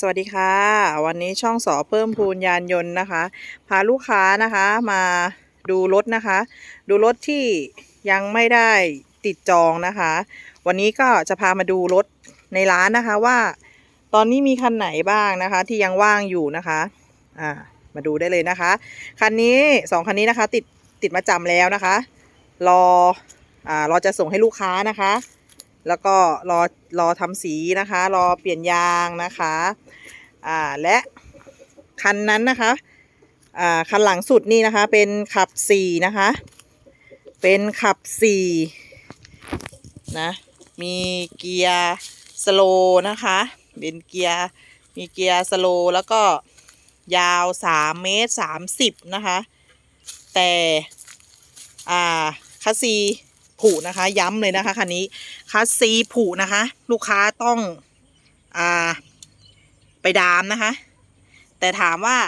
สวัสดีค่ะ วันนี้ช่องสอเพิ่มพูนยานยนต์นะคะ พาลูกค้านะคะมาดูรถนะคะ ดูรถที่ยังไม่ได้ติดจองนะคะ วันนี้ก็จะพามาดูรถในร้านนะคะว่า ตอนนี้มีคันไหนบ้างนะคะ ที่ยังว่างอยู่นะคะอ่ามาดูได้เลยนะคะคันนี้สองคันนี้นะคะ ติดติดมาจำแล้วนะคะ รออ่ารอจะส่งให้ลูกค้านะคะ แล้วก็รอรอทำสีนะคะ รอเปลี่ยนยางนะคะอ่าและคันนั้นนะคะอ่าคันหลังสุดนี่นะคะ เป็นขับสี่นะคะ เป็นขับสี่นะมีเกียร์สโลนะคะเป็นเกียร์มีเกียร์สโลแล้วก็ยาว3เมตร30นะคะ แต่อ่าคัสซี ผุนะคะ ย้ำเลยนะคะคันนี้คัสซีผุนะคะ ลูกค้าต้องอ่าไปดามนะคะ แต่ถามว่า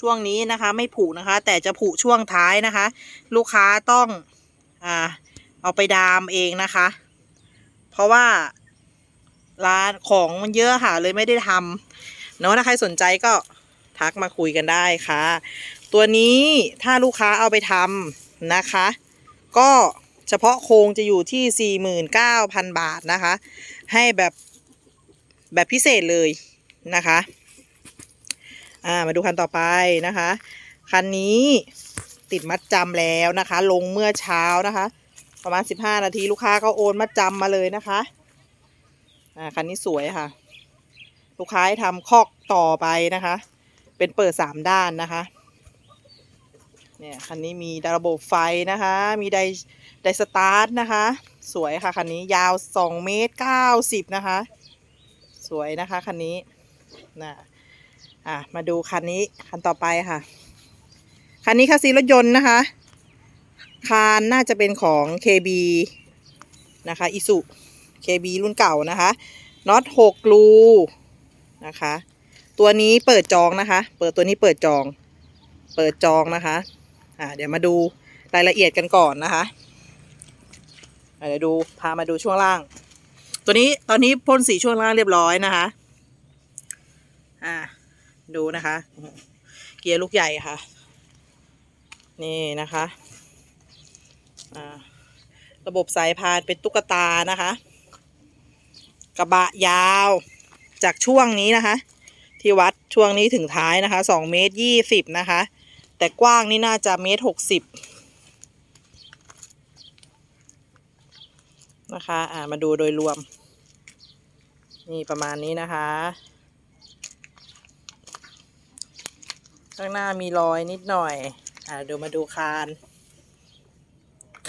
ช่วงนี้นะคะ ไม่ผุนะคะ แต่จะผุช่วงท้ายนะคะ ลูกค้าต้องอ่าเอาไปดามเองนะคะ เพราะว่าร้านของมันเยอะค่ะเลยไม่ได้ทำเนาะถ้าใครสนใจก็ทักมาคุยกันได้ค่ะ ตัวนี้ถ้าลูกค้าเอาไปทำนะคะ ก็ เฉพาะโครงจะอยู่ที่ 49,000 บาทนะคะ ให้แบบแบบพิเศษเลยนะคะอ่ามาดูคันต่อไปนะคะ คันนี้ติดมัดจำแล้วนะคะ ลงเมื่อเช้านะคะ ประมาณ 15 นาทีลูกค้าก็โอนมัดจำมาเลยนะคะอ่าคันนี้สวยค่ะ ลูกค้าให้ทำคอกต่อไปนะคะ เป็นเปิดสามด้านนะคะ เนี่ยคันนี้มีระบบไฟนะคะ มีไดไดสตาร์ทนะคะ สวยค่ะคันนี้ยาว2เมตร90นะคะ สวยนะคะคันนี้นะอะมาดูคันนี้คันต่อไปค่ะ คันนี้คัสซีรถยนต์นะคะคานน่าจะเป็นของ KB นะคะอิสุ KB รุ่นเก่านะคะน็อต6รูนะคะ ตัวนี้เปิดจองนะคะ เปิดตัวนี้เปิดจอง เปิดจองนะคะ อ่าเดี๋ยวมาดูรายละเอียดกันก่อนนะคะเดี๋ยวดูพามาดูช่วงล่าง ตัวนี้ตอนนี้พ่นสีช่วงล่างเรียบร้อยนะคะ อ่า ดูนะคะ เกียร์ลูกใหญ่ค่ะ นี่นะคะอ่าระบบสายพานเป็นตุ๊กตานะคะ กระบะยาวจากช่วงนี้นะคะ ที่วัดช่วงนี้ถึงท้ายนะคะสองเมตรยี่สิบนะคะ แต่กว้างนี่น่าจะเมตรหกสิบนะคะอ่ามาดูโดยรวม นี่ประมาณนี้นะคะ ข้างหน้ามีรอยนิดหน่อย อ่าเดี๋ยวมาดูคาน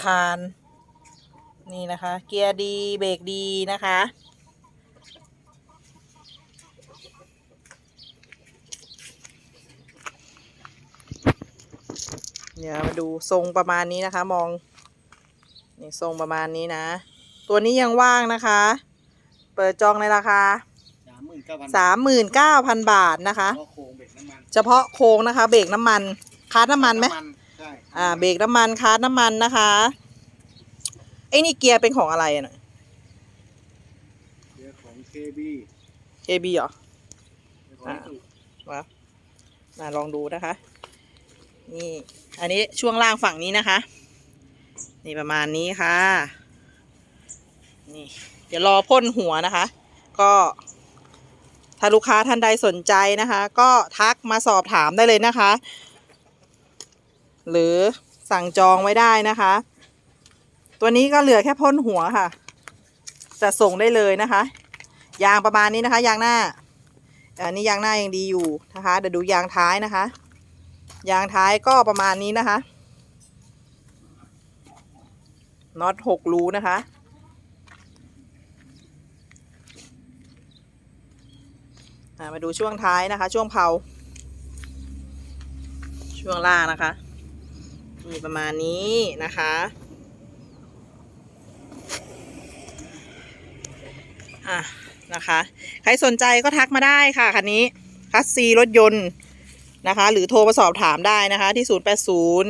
คาน นี่นะคะ เกียร์ดี เบรกดีนะคะ เดี๋ยวมาดูทรงประมาณนี้นะคะ มองนี่ทรงประมาณนี้นะ ตัวนี้ยังว่างนะคะ เปิดจองในราคาสามหมื่นเก้าพันสามหมื่นเก้าพันบาทนะคะก็โครงเบรกน้ำมันเฉพาะโค้งนะคะ เบรกน้ำมันคาร์ดน้ำมันไหมใช่อ่าเบรกน้ำมันคาร์ดน้ำมันนะคะไอ้นี่เกียร์เป็นของอะไรอะเรือของ KB KB เหรอเรือของอ่าสุมามาลองดูนะคะ นี่อันนี้ช่วงล่างฝั่งนี้นะคะ นี่ประมาณนี้ค่ะ นี่ เดี๋ยวรอพ่นหัวนะคะ ก็ถ้าลูกค้าท่านใดสนใจนะคะ ก็ทักมาสอบถามได้เลยนะคะ หรือสั่งจองไว้ได้นะคะ ตัวนี้ก็เหลือแค่พ่นหัวค่ะ จะส่งได้เลยนะคะ ยางประมาณนี้นะคะ ยางหน้าอันนี้ยางหน้ายังดีอยู่นะคะเดี๋ยวดูยางท้ายนะคะ ยางท้ายก็ประมาณนี้นะคะน็อตหกรูนะคะ มาดูช่วงท้ายนะคะ ช่วงเผา ช่วงล่างนะคะ มีประมาณนี้นะคะอะนะคะ ใครสนใจก็ทักมาได้ค่ะคันนี้คัสซีรถยนต์ นะคะ หรือโทรมาสอบถามได้นะคะที่ 0 8 0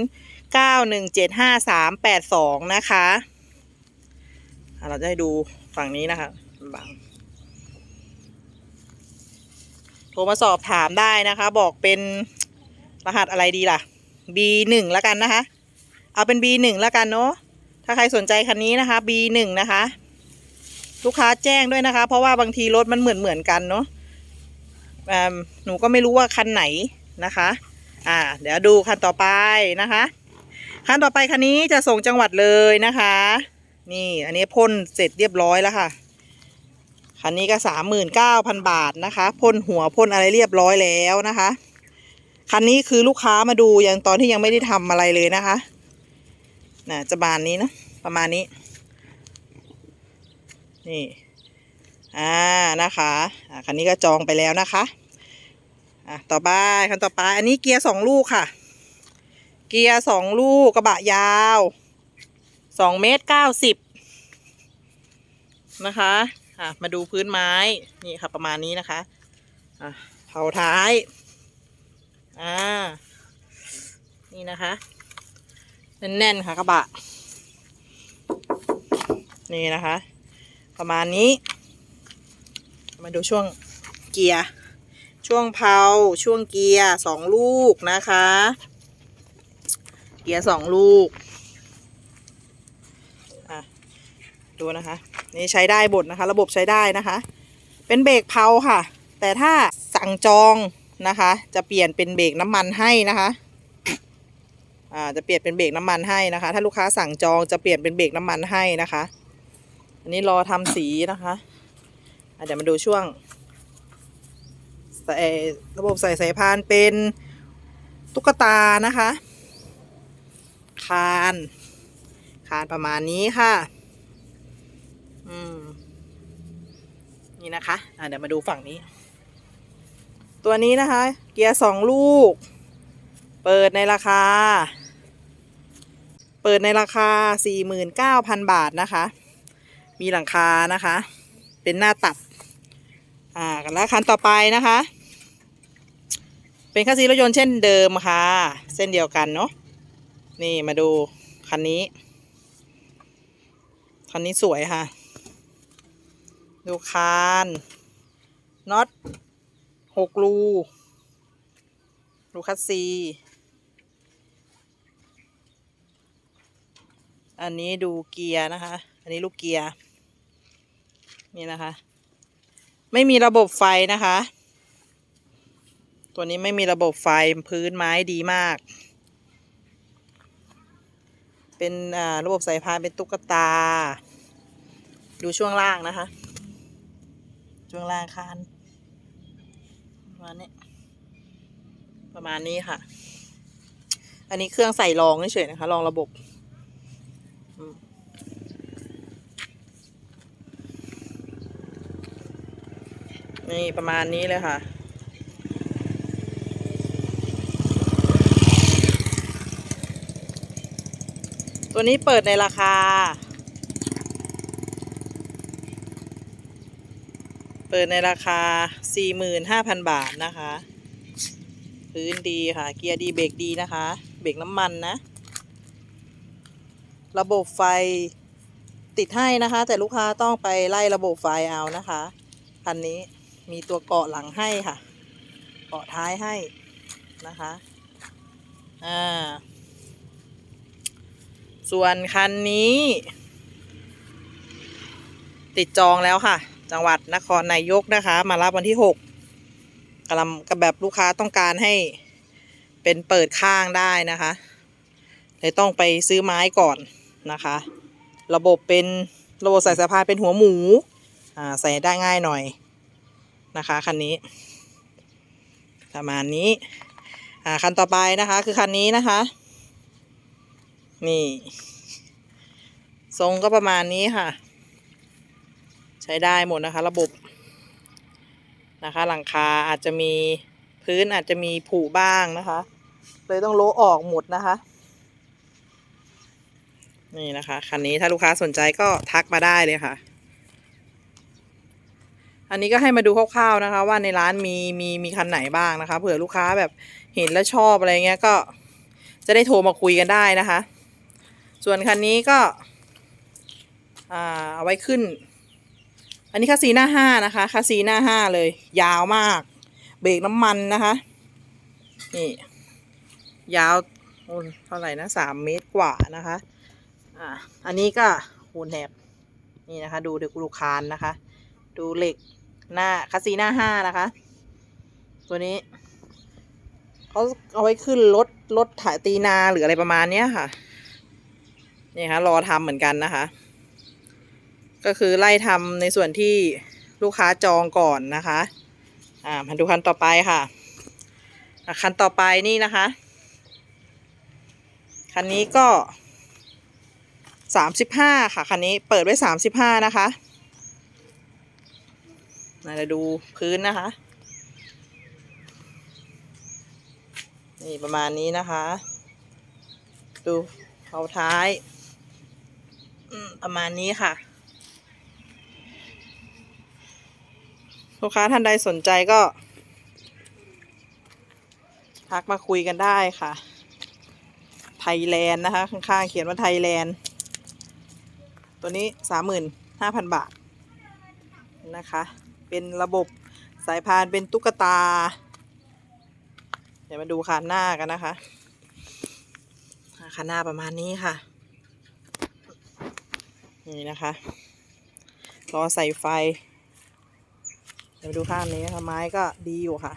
9 1 7 5 3 8 2นะคะอะเราจะให้ดูฝั่งนี้นะคะบังโทรมาสอบถามได้นะคะ บอกเป็นรหัสอะไรดีล่ะ B1 แล้วกันนะคะ เอาเป็น B1 แล้วกันเนาะถ้าใครสนใจคันนี้นะคะ B1 นะคะ ลูกค้าแจ้งด้วยนะคะ เพราะว่าบางทีรถมันเหมือนเหมือนกันเนาะหนูก็ไม่รู้ว่าคันไหน นะคะ อ่า เดี๋ยวดูคันต่อไปนะคะคันต่อไปคันนี้จะส่งจังหวัดเลยนะคะ นี่อันนี้พ่นเสร็จเรียบร้อยแล้วค่ะคันนี้ก็สามหมื่นเก้าพันบาทนะคะพ่นหัวพ่นอะไรเรียบร้อยแล้วนะคะคันนี้คือลูกค้ามาดูยังตอนที่ยังไม่ได้ทำอะไรเลยนะคะน่ะจะบานนี้นะประมาณนี้ นี่อ่านะคะอ่าคันนี้ก็จองไปแล้วนะคะ อะต่อไปคันต่อไป อันนี้เกียร์สองลูกค่ะ เกียร์สองลูกกระบะยาวสองเมตรเก้าสิบนะคะอะมาดูพื้นไม้นี่ค่ะประมาณนี้นะคะอะเผาท้ายอ่านี่นะคะแน่นๆค่ะกระบะ นี่นะคะ ประมาณนี้ มาดูช่วงเกียร์ ช่วงเผาช่วงเกียร์สองลูกนะคะ เกียร์สองลูกอะดูนะคะ นี่ใช้ได้บทนะคะ ระบบใช้ได้นะคะ เป็นเบรกเพาค่ะ แต่ถ้าสั่งจองนะคะ จะเปลี่ยนเป็นเบรกน้ำมันให้นะคะอ่าจะเปลี่ยนเป็นเบรกน้ำมันให้นะคะ ถ้าลูกค้าสั่งจองจะเปลี่ยนเป็นเบรกน้ำมันให้นะคะ อันนี้รอทำสีนะคะะเดี๋ยวมาดูช่วง ระบบใส่สายพานเป็นตุ๊กตานะคะ คาน คานประมาณนี้ค่ะ อืม นี่นะคะอะเดี๋ยวมาดูฝั่งนี้ ตัวนี้นะคะ เกียร์สองลูก เปิดในราคา เปิดในราคา 49,000 บาทนะคะ มีหลังคานะคะ เป็นหน้าตัด อ่า แล้วคันต่อไปนะคะ เป็นคัสซีรถยนต์เช่นเดิมค่ะ เส้นเดียวกันเนาะนี่มาดูคันนี้ คันนี้สวยค่ะ ดูคานน็อตหกรูดูคัสซี อันนี้ดูเกียร์นะคะ อันนี้ลูกเกียร์ นี่นะคะ ไม่มีระบบไฟนะคะ ตัวนี้ไม่มีระบบไฟพื้นไม้ดีมาก เป็นระบบสายพานเป็นตุ๊กตา ดูช่วงล่างนะคะ ช่วงล่างคานประมาณนี้ประมาณนี้ค่ะ อันนี้เครื่องใส่รองเฉยๆนะคะรองระบบนี่ประมาณนี้เลยค่ะ ตัวนี้เปิดในราคา เปิดในราคา 45,000 บาทนะคะ พื้นดีค่ะ เกียร์ดีเบรกดีนะคะ เบรกน้ำมันนะ ระบบไฟติดให้นะคะ แต่ลูกค้าต้องไปไล่ระบบไฟเอานะคะคันนี้มีตัวเกาะหลังให้ค่ะ เกาะท้ายให้นะคะ อ่า ส่วนคันนี้ ติดจองแล้วค่ะ จังหวัดนครนายกนะคะ มารับวันที่หกกำลังกับแบบลูกค้าต้องการให้เป็นเปิดข้างได้นะคะเลยต้องไปซื้อไม้ก่อนนะคะ ระบบเป็นระบบใส่สายพานเป็นหัวหมูอ่าใส่ได้ง่ายหน่อยนะคะคันนี้ ประมาณนี้อ่าคันต่อไปนะคะคือคันนี้นะคะ นี่ ทรงก็ประมาณนี้ค่ะ ใช้ได้หมดนะคะ ระบบนะคะ หลังคาอาจจะมีพื้นอาจจะมีผุบ้างนะคะ เลยต้องโลออกหมดนะคะ นี่นะคะคันนี้ถ้าลูกค้าสนใจก็ทักมาได้เลยค่ะ อันนี้ก็ให้มาดูคร่าวๆนะคะ ว่าในร้านมีมีมีคันไหนบ้างนะคะเผื่อลูกค้าแบบเห็นแล้วชอบอะไรเงี้ยก็จะได้โทรมาคุยกันได้นะคะ ส่วนคันนี้ก็เอาไว้ขึ้น อันนี้คาซีหน้าห้านะคะคาซีหน้าห้าเลย ยาวมาก เบรกน้ำมันนะคะ นี่ ยาวเท่าไหร่นะสามเมตรกว่านะคะ อ่า อันนี้ก็โหนแหนบนี่นะคะ ดูเด็กลูกคานนะคะ ดูเหล็กหน้าคัสซีหน้าห้านะคะ ตัวนี้เขาเอาไว้ขึ้นรถรถถ่ายตีนาหรืออะไรประมาณเนี้ยค่ะ นี่ค่ะรอทำเหมือนกันนะคะ ก็คือไล่ทำในส่วนที่ลูกค้าจองก่อนนะคะ อ่ามาดูคันต่อไปค่ะคันต่อไปนี่นะคะคันนี้ก็สามสิบห้าค่ะคันนี้เปิดไว้สามสิบห้านะคะมาเราดูพื้นนะคะ นี่ประมาณนี้นะคะ ดูเขาท้าย ประมาณนี้ค่ะ ลูกค้าท่านใดสนใจก็ทักมาคุยกันได้ค่ะ ไทยแลนด์นะคะ ข้างๆเขียนว่าไทยแลนด์ ตัวนี้สามหมื่นห้าพันบาทนะคะ เป็นระบบสายพานเป็นตุ๊กตา เดี๋ยวมาดูคันหน้ากันนะคะอ่าคันหน้าประมาณนี้ค่ะ นี่นะคะ รอใส่ไฟ เดี๋ยวดูข้างนี้นะคะไม้ก็ดีอยู่ค่ะ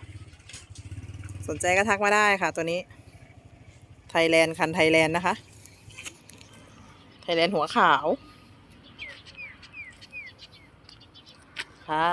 สนใจก็ทักมาได้ค่ะ ตัวนี้ ไทยแลนด์คันไทยแลนด์นะคะ ไทยแลนด์หัวขาว ค่ะ